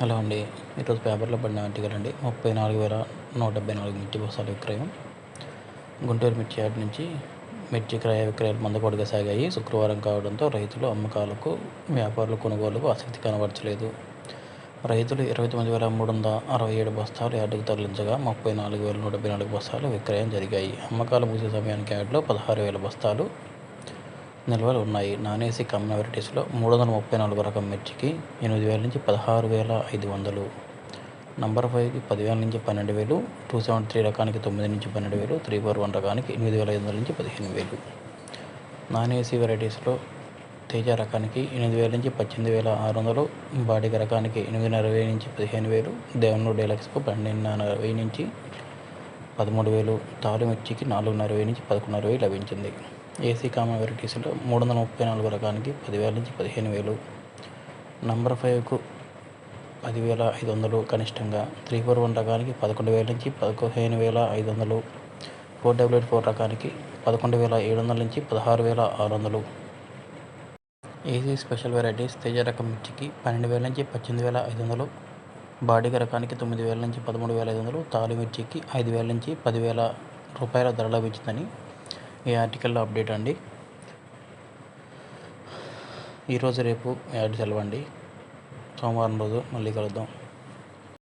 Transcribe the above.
Hello అండి ఈరోజు పేపర్లో పడిన ఆర్టికల్ అండి. ముప్పై నాలుగు వేల నూట డెబ్బై నాలుగు మిర్చి బస్తాల విక్రయం. గుంటూరు మిర్చి యార్డ్ నుంచి మిర్చి క్రయ విక్రయాలు మందకొడిగా సాగాయి. శుక్రవారం కావడంతో రైతులు అమ్మకాలకు వ్యాపారులు కొనుగోలుకు ఆసక్తి కనబరచలేదు. రైతులు ఇరవై తొమ్మిది వేల మూడు వందల అరవై ఏడు బస్తాలు యార్డుకు తరలించగా ముప్పై నాలుగు వేల నూట డెబ్బై నాలుగు బస్తాలు విక్రయం జరిగాయి. అమ్మకాలు ముగిసే సమయానికి యార్డులో పదహారు వేల బస్తాలు నిల్వలు ఉన్నాయి. నాన్ ఏసీ కమ్మ వెరైటీస్లో మూడు వందల ముప్పై నాలుగు రకం మిర్చికి ఎనిమిది వేల నుంచి పదహారు వేల ఐదు వందలు. నంబర్ ఫైవ్కి పదివేల నుంచి పన్నెండు వేలు. టూ సెవెన్ త్రీ రకానికి తొమ్మిది నుంచి పన్నెండు వేలు. త్రీ ఫోర్ వన్ రకానికి ఎనిమిది వేల ఐదు వందల నుంచి పదిహేను వేలు. నాన్ ఏసీ వెరైటీస్లో తేజ రకానికి ఎనిమిది వేల నుంచి పద్దెనిమిది వేల ఆరు వందలు. బాడిగ రకానికి ఎనిమిదిన్నర వేల నుంచి పదిహేను వేలు. దేవన్నూరు డీలక్స్కు పన్నెండున్నర వెయ్యి నుంచి పదమూడు వేలు. తాలు మిర్చికి నాలుగున్నర వెయ్యి నుంచి పదకొండున్నర వెయ్యి లభించింది. ఏసీ కామన్ వెరైటీస్లో మూడు వందల ముప్పై నాలుగు రకానికి పదివేల నుంచి పదిహేను వేలు. నంబర్ ఫైవ్కు పదివేల ఐదు వందలు కనిష్టంగా త్రీ ఫోర్ వన్ రకానికి పదకొండు వేల నుంచి పదిహేను వేల ఐదు వందలు. ఫోర్ డబుల్ ఎయిట్ ఫోర్ రకానికి పదకొండు వేల ఏడు వందల నుంచి పదహారు వేల ఆరు వందలు. ఏసీ స్పెషల్ వెరైటీస్ తేజ రకం మిర్చికి పన్నెండు వేల నుంచి పద్దెనిమిది వేల ఐదు వందలు. బాడిగ రకానికి తొమ్మిది వేల నుంచి పదమూడు వేల ఐదు వందలు. తాలి మిర్చికి ఐదు వేల నుంచి పదివేల రూపాయల ధర లభించిందని ఈ ఆర్టికల్లో అప్డేట్ అండి. ఈరోజు రేపు యాడ్ చదవండి సోమవారం రోజు మళ్ళీ కలుద్దాం.